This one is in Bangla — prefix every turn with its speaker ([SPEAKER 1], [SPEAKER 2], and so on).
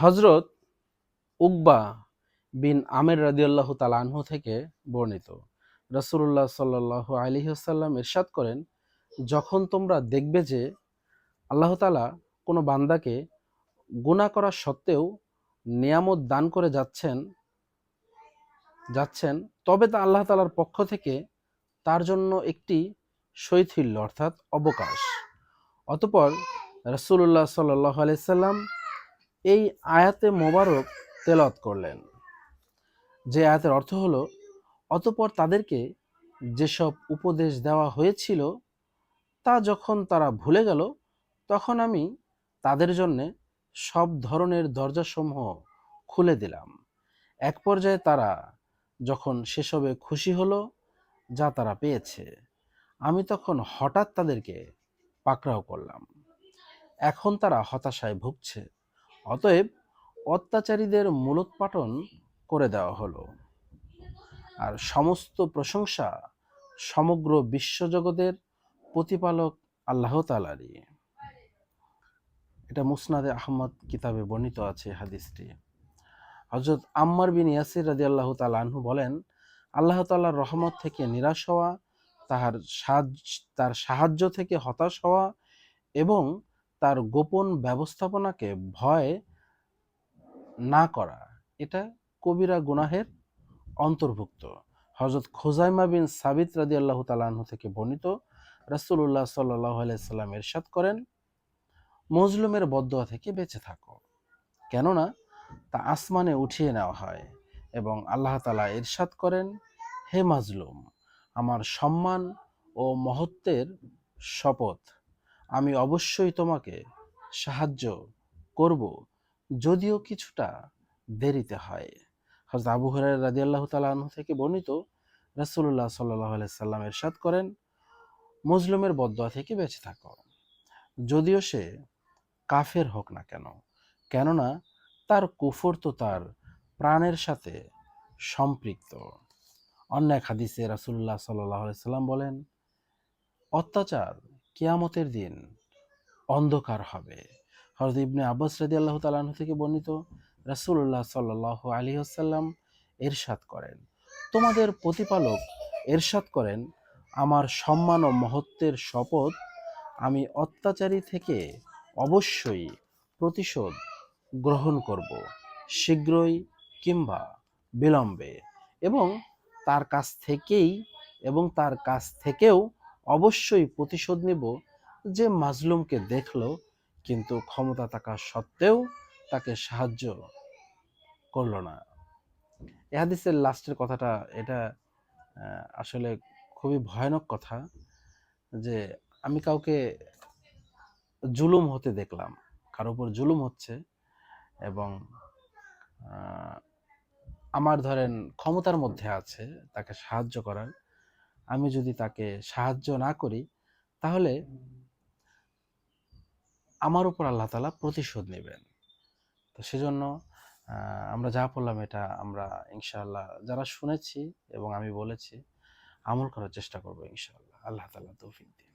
[SPEAKER 1] হজরত উকবা বিন আমের রাদিয়াল্লাহু তাআলা আনহু থেকে বর্ণিত। রাসূলুল্লাহ সাল্লাল্লাহু আলাইহি ওয়াসাল্লাম ইরশাদ করেন, যখন তোমরা দেখবে যে আল্লাহ তাআলা কোনো বান্দাকে গুনাহ করা সত্ত্বেও নিয়ামত দান করে যাচ্ছেন যাচ্ছেন, তবে তা আল্লাহ তালার পক্ষ থেকে তার জন্য একটি শৈথিল্য অর্থাৎ অবকাশ। অতপর রাসূলুল্লাহ সাল্লাল্লাহু আলাইহি সাল্লাম এই আয়াতে মোবারক তেলাওয়াত করলেন। যে আয়াতের অর্থ হলো, অতপর তাদেরকে যেসব উপদেশ দেওয়া হয়েছিল, তা যখন তারা ভুলে গেল, তখন আমি তাদের জন্যে সব ধরনের দরজাসমূহ খুলে দিলাম। এক পর্যায়ে তারা যখন সেসবে খুশি হলো, যা তারা পেয়েছে, আমি তখন হঠাৎ তাদেরকে পাকড়াও করলাম। এখন তারা হতাশায় ভুগছে। অতএব অত্যাচারীদের মূলোৎপাটন করে দেওয়া হলো। আর সমস্ত প্রশংসা সমগ্র বিশ্বজগতের প্রতিপালক আল্লাহ তালারই এটা মুসনাদে আহমদ কিতাবে বর্ণিত আছে হাদিসটি। হজরত আম্মার বিন ইয়াসির রাজি আল্লাহ তালাহু বলেন, আল্লাহ তাল্লাহর রহমত থেকে নিরাশ হওয়া, তাহার সাহায্য, তার সাহায্য থেকে হতাশ হওয়া এবং তার গোপন ব্যবস্থাপনাকে ভয় না করা। এটা কবিরা গুনাহের অন্তর্ভুক্ত। হজরত খোজাইমা বিন সাবিত রাদি আল্লাহ তালাহ থেকে বর্ণিত রাসুল্লাহ সাল্লাহ আলাইসাল্লাম এরশাদ করেন, মজলুমের বদয়া থেকে বেঁচে থাকো। কেননা তা আসমানে উঠিয়ে নেওয়া হয় এবং আল্লাহ তালা এরশাদ করেন, হে মাজলুম, আমার সম্মান ও মহত্বের শপথ আমি অবশ্যই তোমাকে সাহায্য করব যদিও কিছুটা দেরিতে হয়। হজরত আবু হরাই রাজি আল্লাহ তালাহ থেকে বর্ণিত রাসুল্লাহ সাল্লাহ সাল্লাম এরশাদ করেন মজলুমের বদয়া থেকে বেঁচে থাকো। যদিও সে কাফের হোক না কেন, কেননা তার কুফর তো তার প্রাণের সাথে সম্পৃক্ত। অন্য এক হাদিসে রাসুল্লাহ সাল্লাহ সাল্লাম বলেন, অত্যাচার কিয়ামতের দিন অন্ধকার হবে। হরদ ইবনে আব্বাস রাদি আল্লাহ তালাহ থেকে বর্ণিত রাসুল্লাহ সাল্লাহ আলী আসাল্লাম এরশাদ করেন। তোমাদের প্রতিপালক এরশাদ করেন, আমার সম্মান ও মহত্বের শপথ আমি অত্যাচারী থেকে অবশ্যই প্রতিশোধ গ্রহণ করব, শীঘ্রই কিংবা বিলম্বে এবং তার কাছ থেকেই এবং তার কাছ থেকেও অবশ্যই প্রতিশোধ নেব যে মাজলুমকে দেখল, কিন্তু ক্ষমতা থাকা সত্ত্বেও তাকে সাহায্য করল না। এহাদিসের লাস্টের কথাটা, এটা আসলে খুবই ভয়ানক কথা যে আমি কাউকে জুলুম হতে দেখলাম, কারও উপর জুলুম হচ্ছে এবং আমার ধরেন ক্ষমতার মধ্যে আছে তাকে সাহায্য করার। আমি যদি তাকে সাহায্য না করি, তাহলে আমার উপর আল্লাহ তালা প্রতিশোধ নেবেন। তো সেজন্য আমরা যা পড়লাম এটা আমরা ইনশাআল্লাহ যারা শুনেছি এবং আমি বলেছি আমল করার চেষ্টা করব ইনশাআল্লাহ। আল্লাহ তালা তৌফিক দিয়ে